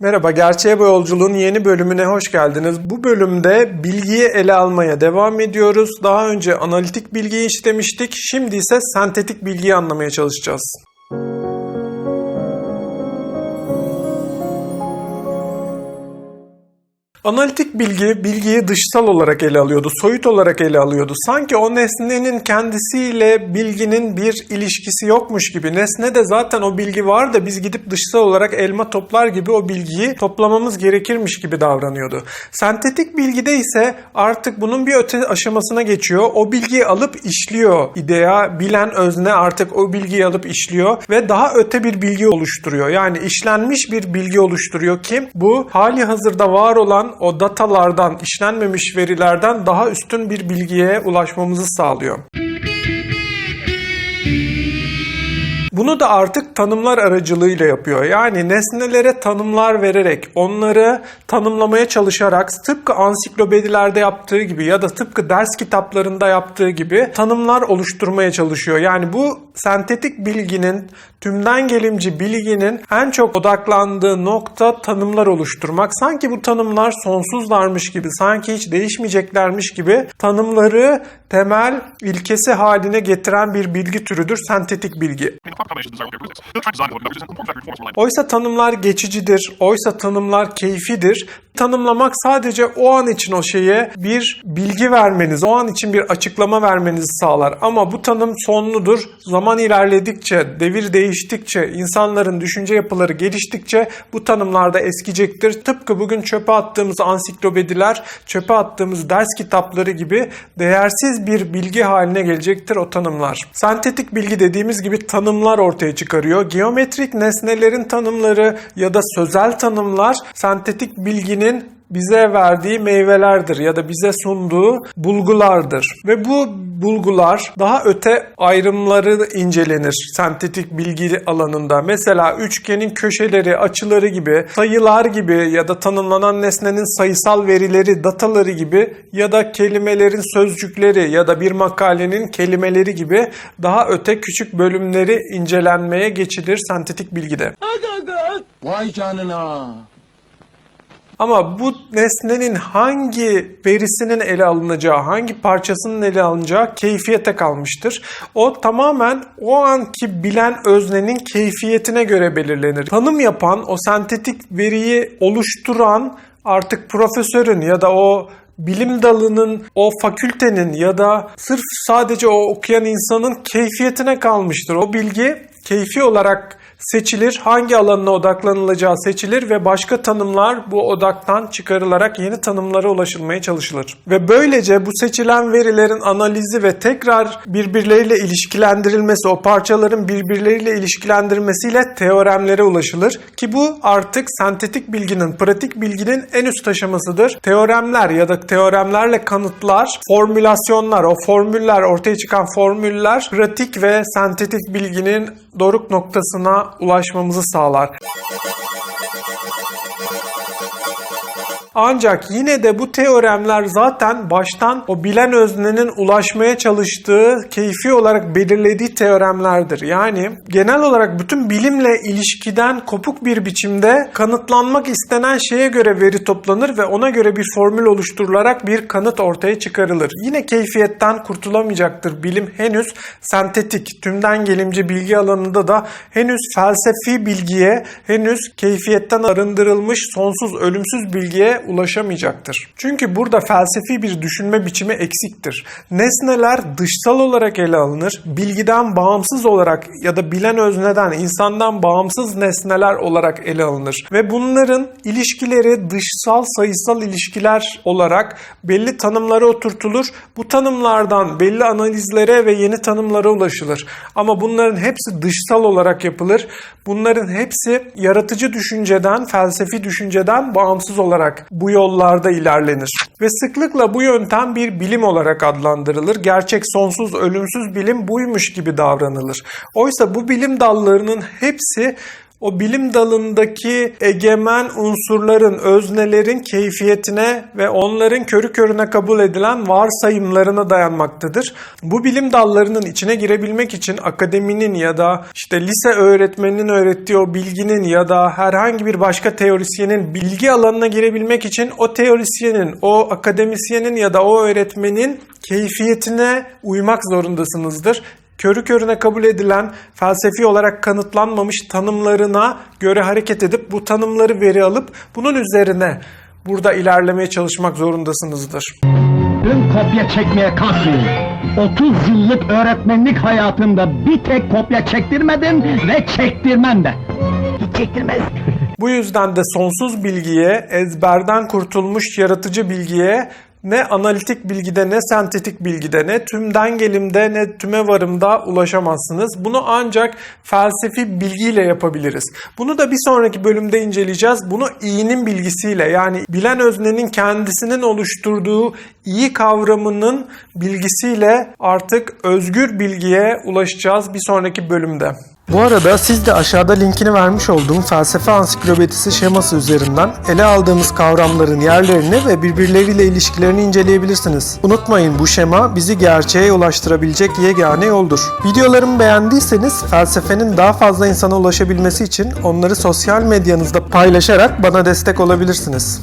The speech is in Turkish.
Merhaba, Gerçeğe bu yolculuğun yeni bölümüne hoş geldiniz. Bu bölümde bilgiyi ele almaya devam ediyoruz. Daha önce analitik bilgiyi işlemiştik, şimdi ise sentetik bilgiyi anlamaya çalışacağız. Analitik bilgi, bilgiyi dışsal olarak ele alıyordu, soyut olarak ele alıyordu. Sanki o nesnenin kendisiyle bilginin bir ilişkisi yokmuş gibi. Nesne de zaten o bilgi var da biz gidip dışsal olarak elma toplar gibi o bilgiyi toplamamız gerekirmiş gibi davranıyordu. Sentetik bilgide ise artık bunun bir öte aşamasına geçiyor. O bilgiyi alıp işliyor. İdea, bilen özne artık o bilgiyi alıp işliyor ve daha öte bir bilgi oluşturuyor. Yani işlenmiş bir bilgi oluşturuyor. Kim? Bu hali hazırda var olan o datalardan, işlenmemiş verilerden daha üstün bir bilgiye ulaşmamızı sağlıyor. Bunu da artık tanımlar aracılığıyla yapıyor. Yani nesnelere tanımlar vererek, onları tanımlamaya çalışarak tıpkı ansiklopedilerde yaptığı gibi ya da tıpkı ders kitaplarında yaptığı gibi tanımlar oluşturmaya çalışıyor. Yani bu sentetik bilginin, tümden gelimci bilginin en çok odaklandığı nokta tanımlar oluşturmak. Sanki bu tanımlar sonsuzlarmış gibi, sanki hiç değişmeyeceklermiş gibi tanımları temel ilkesi haline getiren bir bilgi türüdür sentetik bilgi. Oysa tanımlar geçicidir, oysa tanımlar keyfidir. Tanımlamak sadece o an için o şeye bir bilgi vermeniz, o an için bir açıklama vermenizi sağlar. Ama bu tanım sonludur. Zaman ilerledikçe, devir değiştikçe, insanların düşünce yapıları geliştikçe bu tanımlar da eskiyecektir. Tıpkı bugün çöpe attığımız ansiklopediler, çöpe attığımız ders kitapları gibi değersiz bir bilgi haline gelecektir o tanımlar. Sentetik bilgi dediğimiz gibi tanımlar ortaya çıkarıyor. Geometrik nesnelerin tanımları ya da sözel tanımlar sentetik bilginin bize verdiği meyvelerdir ya da bize sunduğu bulgulardır. Ve bu bulgular daha öte ayrımları incelenir sentetik bilgi alanında. Mesela üçgenin köşeleri, açıları gibi, sayılar gibi ya da tanımlanan nesnenin sayısal verileri, dataları gibi ya da kelimelerin sözcükleri ya da bir makalenin kelimeleri gibi daha öte küçük bölümleri incelenmeye geçilir sentetik bilgide. Vay canına. Ama bu nesnenin hangi verisinin ele alınacağı, hangi parçasının ele alınacağı keyfiyete kalmıştır. O tamamen o anki bilen öznenin keyfiyetine göre belirlenir. Tanım yapan, o sentetik veriyi oluşturan artık profesörün ya da o bilim dalının, o fakültenin ya da sırf sadece o okuyan insanın keyfiyetine kalmıştır. O bilgi keyfi olarak seçilir, hangi alanına odaklanılacağı seçilir ve başka tanımlar bu odaktan çıkarılarak yeni tanımlara ulaşılmaya çalışılır. Ve böylece bu seçilen verilerin analizi ve tekrar birbirleriyle ilişkilendirilmesi, o parçaların birbirleriyle ilişkilendirmesiyle teoremlere ulaşılır. Ki bu artık sentetik bilginin, pratik bilginin en üst aşamasıdır. Teoremler ya da teoremlerle kanıtlar, formülasyonlar, o formüller, ortaya çıkan formüller pratik ve sentetik bilginin doruk noktasına ulaşmamızı sağlar. Ancak yine de bu teoremler zaten baştan o bilen öznenin ulaşmaya çalıştığı, keyfi olarak belirlediği teoremlerdir. Yani genel olarak bütün bilimle ilişkiden kopuk bir biçimde kanıtlanmak istenen şeye göre veri toplanır ve ona göre bir formül oluşturularak bir kanıt ortaya çıkarılır. Yine keyfiyetten kurtulamayacaktır bilim henüz sentetik, tümden gelimci bilgi alanında da henüz felsefi bilgiye, henüz keyfiyetten arındırılmış sonsuz ölümsüz bilgiye ulaşamayacaktır. Çünkü burada felsefi bir düşünme biçimi eksiktir. Nesneler dışsal olarak ele alınır, bilgiden bağımsız olarak ya da bilen özneden, insandan bağımsız nesneler olarak ele alınır. Ve bunların ilişkileri dışsal sayısal ilişkiler olarak belli tanımlara oturtulur. Bu tanımlardan belli analizlere ve yeni tanımlara ulaşılır. Ama bunların hepsi dışsal olarak yapılır. Bunların hepsi yaratıcı düşünceden, felsefi düşünceden bağımsız olarak bu yollarda ilerlenir. Ve sıklıkla bu yöntem bir bilim olarak adlandırılır. Gerçek sonsuz ölümsüz bilim buymuş gibi davranılır. Oysa bu bilim dallarının hepsi o bilim dalındaki egemen unsurların, öznelerin keyfiyetine ve onların körü körüne kabul edilen varsayımlarına dayanmaktadır. Bu bilim dallarının içine girebilmek için akademinin ya da işte lise öğretmeninin öğrettiği o bilginin ya da herhangi bir başka teorisyenin bilgi alanına girebilmek için o teorisyenin, o akademisyenin ya da o öğretmenin keyfiyetine uymak zorundasınızdır körü körüne kabul edilen felsefi olarak kanıtlanmamış tanımlarına göre hareket edip bu tanımları veri alıp bunun üzerine burada ilerlemeye çalışmak zorundasınızdır. Dün kopya çekmeye kalkmayın. 30 yıllık öğretmenlik hayatında bir tek kopya çektirmedin ve çektirmem de. Hiç çektirmez. Bu yüzden de sonsuz bilgiye, ezberden kurtulmuş yaratıcı bilgiye ne analitik bilgide ne sentetik bilgide ne tümden gelimde ne tüme varımda ulaşamazsınız. Bunu ancak felsefi bilgiyle yapabiliriz. Bunu da bir sonraki bölümde inceleyeceğiz. Bunu iyinin bilgisiyle yani bilen öznenin kendisinin oluşturduğu iyi kavramının bilgisiyle artık özgür bilgiye ulaşacağız bir sonraki bölümde. Bu arada siz de aşağıda linkini vermiş olduğum felsefe ansiklopedisi şeması üzerinden ele aldığımız kavramların yerlerini ve birbirleriyle ilişkilerini inceleyebilirsiniz. Unutmayın bu şema bizi gerçeğe ulaştırabilecek yegane yoldur. Videolarımı beğendiyseniz felsefenin daha fazla insana ulaşabilmesi için onları sosyal medyanızda paylaşarak bana destek olabilirsiniz.